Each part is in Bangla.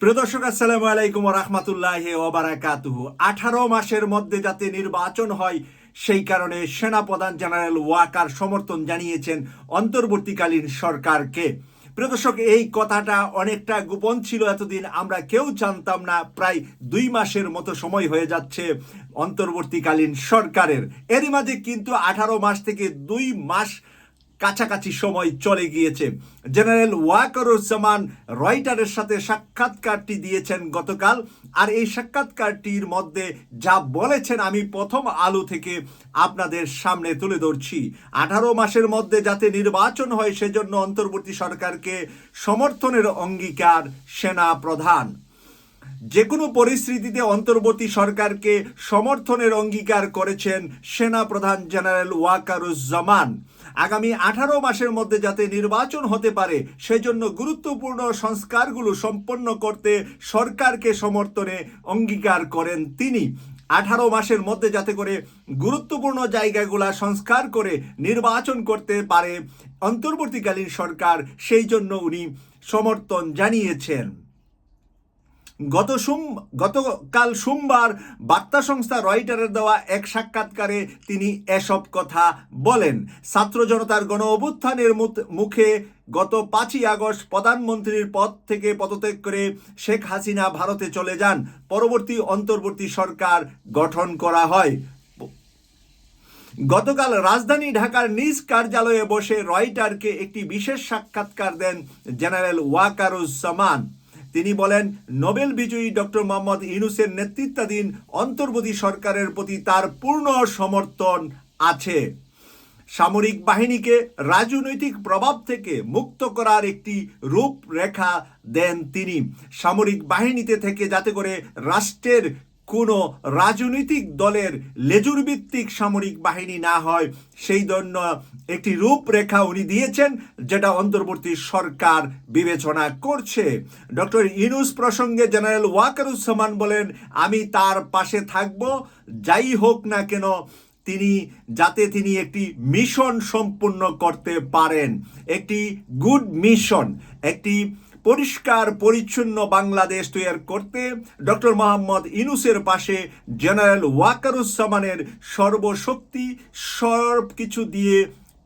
প্রিয় দর্শক, আসসালামু আলাইকুম রহমতুল্লাহ ওবারাকাতুহু আঠারো মাসের মধ্যে যাতে নির্বাচন হয়, সেই কারণে সেনাপ্রধান জেনারেল ওয়াকার সমর্থন জানিয়েছেন অন্তর্বর্তীকালীন সরকারকে। প্রিয় দর্শক, এই কথাটা অনেকটা গোপন ছিল এতদিন, আমরা কেউ জানতাম না, প্রায় দুই মাসের মতো সময় হয়ে যাচ্ছে অন্তর্বর্তীকালীন সরকারের। এরই মাঝে কিন্তু আঠারো মাস থেকে দুই মাস কাছাকাছি সময় চলে গিয়েছে। জেনারেল ওয়াকারুজ্জামান রয়টারের সাথে সাক্ষাৎকারটি দিয়েছেন গতকাল। আর এই সাক্ষাৎকারটির মধ্যে যা বলেছেন আমি প্রথম আলো থেকে আপনাদের সামনে তুলে ধরছি। আঠারো মাসের মধ্যে যাতে নির্বাচন হয়, সেজন্য অন্তর্বর্তী সরকারকে সমর্থনের অঙ্গীকার সেনা প্রধান যে কোনো পরিস্থিতিতে অন্তর্বর্তী সরকারকে সমর্থনের অঙ্গীকার করেছেন সেনা প্রধান জেনারেল ওয়াকারুজ্জামান। আগামী আঠারো মাসের মধ্যে যাতে নির্বাচন হতে পারে, সেজন্য গুরুত্বপূর্ণ সংস্কারগুলো সম্পন্ন করতে সরকারকে সমর্থনে অঙ্গীকার করেন তিনি। আঠারো মাসের মধ্যে যাতে করে গুরুত্বপূর্ণ জায়গাগুলা সংস্কার করে নির্বাচন করতে পারে অন্তর্বর্তীকালীন সরকার, সেই জন্য উনি সমর্থন জানিয়েছেন। গত সোম, গতকাল সোমবার বার্তা সংস্থা রয়টারের দেওয়া এক সাক্ষাৎকারে তিনি এসব কথা বলেন। ছাত্র জনতার গণ অভ্যুত্থানের মুখে গত পাঁচই আগস্ট প্রধানমন্ত্রীর পদ থেকে পদত্যাগ করে শেখ হাসিনা ভারতে চলে যান। পরবর্তী অন্তর্বর্তী সরকার গঠন করা হয়। গতকাল রাজধানী ঢাকার নিজ কার্যালয়ে বসে রয়টারকে একটি বিশেষ সাক্ষাৎকার দেন জেনারেল ওয়াকারুজ্জামান। তিনি বলেন, নোবেল বিজয়ী ডক্টর মোহাম্মদ ইউনুসের নেতৃত্বাধীন অন্তর্বর্তী সরকারের প্রতি তার পূর্ণ সমর্থন আছে। সামরিক বাহিনীকে রাজনৈতিক প্রভাব থেকে মুক্ত করার একটি রূপরেখা দেন তিনি। সামরিক বাহিনীতে থেকে যাতে করে রাষ্ট্রের কোনো রাজনৈতিক দলের লেজুর ভিত্তিক সামরিক বাহিনী না হয়, সেই জন্য একটি রূপরেখা উনি দিয়েছেন, যেটা অন্তর্বর্তী সরকার বিবেচনা করছে। ডক্টর ইনুস প্রসঙ্গে জেনারেল ওয়াকারুজ্জামান বলেন, আমি তার পাশে থাকব, যাই হোক না কেন, তিনি, যাতে তিনি একটি মিশন সম্পূর্ণ করতে পারেন। একটি গুড মিশন, একটি পরিষ্কার, পরিচ্ছন্ন বাংলাদেশ তৈরি করতে ডক্টর মোহাম্মদ ইনুসের পাশে জেনারেল ওয়াকারুজ্জামানের সর্বশক্তি সব কিছু দিয়ে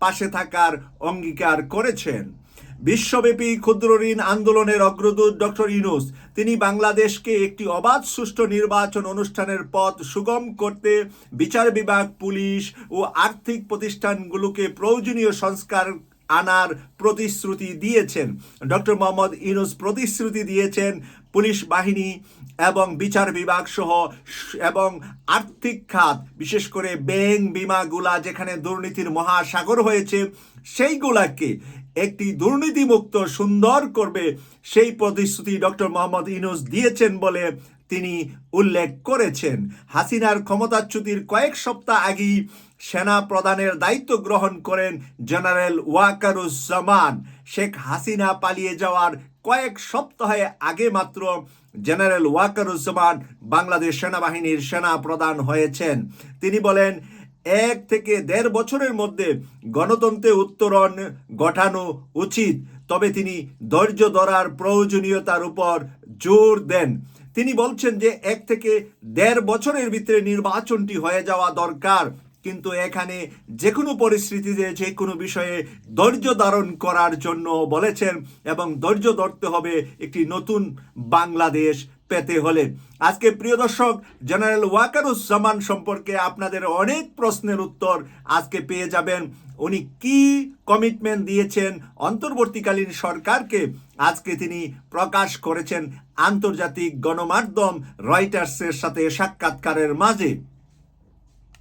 পাশে থাকার অঙ্গীকার করেছেন। বিশ্বব্যাপী ক্ষুদ্র ঋণ আন্দোলনের অগ্রদূত ডক্টর ইনুস তিনি বাংলাদেশকে একটি অবাধ সুষ্ঠু নির্বাচন অনুষ্ঠানের পথ সুগম করতে বিচার বিভাগ, পুলিশ ও আর্থিক প্রতিষ্ঠানগুলোকে প্রয়োজনীয় সংস্কার আনার প্রতিশ্রুতি দিয়েছেন। ডক্টর মোহাম্মদ ইনুস প্রতিশ্রুতি দিয়েছেন পুলিশ বাহিনী এবং বিচার বিভাগ সহ এবং আর্থিক খাত, বিশেষ করে ব্যাংক বিমাগুলা যেখানে দুর্নীতির মহাসাগর হয়েছে, সেইগুলাকে একটি দুর্নীতিমুক্ত সুন্দর করবে, সেই প্রতিশ্রুতি ডক্টর মোহাম্মদ ইনুস দিয়েছেন বলে তিনি উল্লেখ করেছেন। হাসিনার ক্ষমতাচ্যুতির কয়েক সপ্তাহ আগেই সেনা প্রধানের দায়িত্ব গ্রহণ করেন জেনারেল ওয়াকারুজ্জামান। শেখ হাসিনা পালিয়ে যাওয়ার কয়েক সপ্তাহে আগে মাত্র জেনারেল ওয়াকারুজ্জামান বাংলাদেশ সেনাবাহিনীর সেনা প্রধান হয়েছেন। তিনি বলেন, এক থেকে দেড় বছরের মধ্যে গণতন্ত্রে উত্তরণ ঘটানো উচিত, তবে তিনি ধৈর্য ধরার প্রয়োজনীয়তার উপর জোর দেন। তিনি বলছেন যে, এক থেকে দেড় বছরের ভিতরে নির্বাচনটি হয়ে যাওয়া দরকার। কিন্তু এখানে যে কোনো পরিস্থিতিতে যে কোনো বিষয়ে ধৈর্য ধারণ করার জন্য বলেছেন এবং ধৈর্য ধরতে হবে একটি নতুন বাংলাদেশ পেতে হলে। আজকে প্রিয় দর্শক, জেনারেল ওয়াকারুজ্জামান সম্পর্কে আপনাদের অনেক প্রশ্নের উত্তর আজকে পেয়ে যাবেন। উনি কি কমিটমেন্ট দিয়েছেন অন্তর্বর্তীকালীন সরকারকে আজকে তিনি প্রকাশ করেছেন আন্তর্জাতিক গণমাধ্যম রয়টার্সের সাথে সাক্ষাৎকারের মাঝে।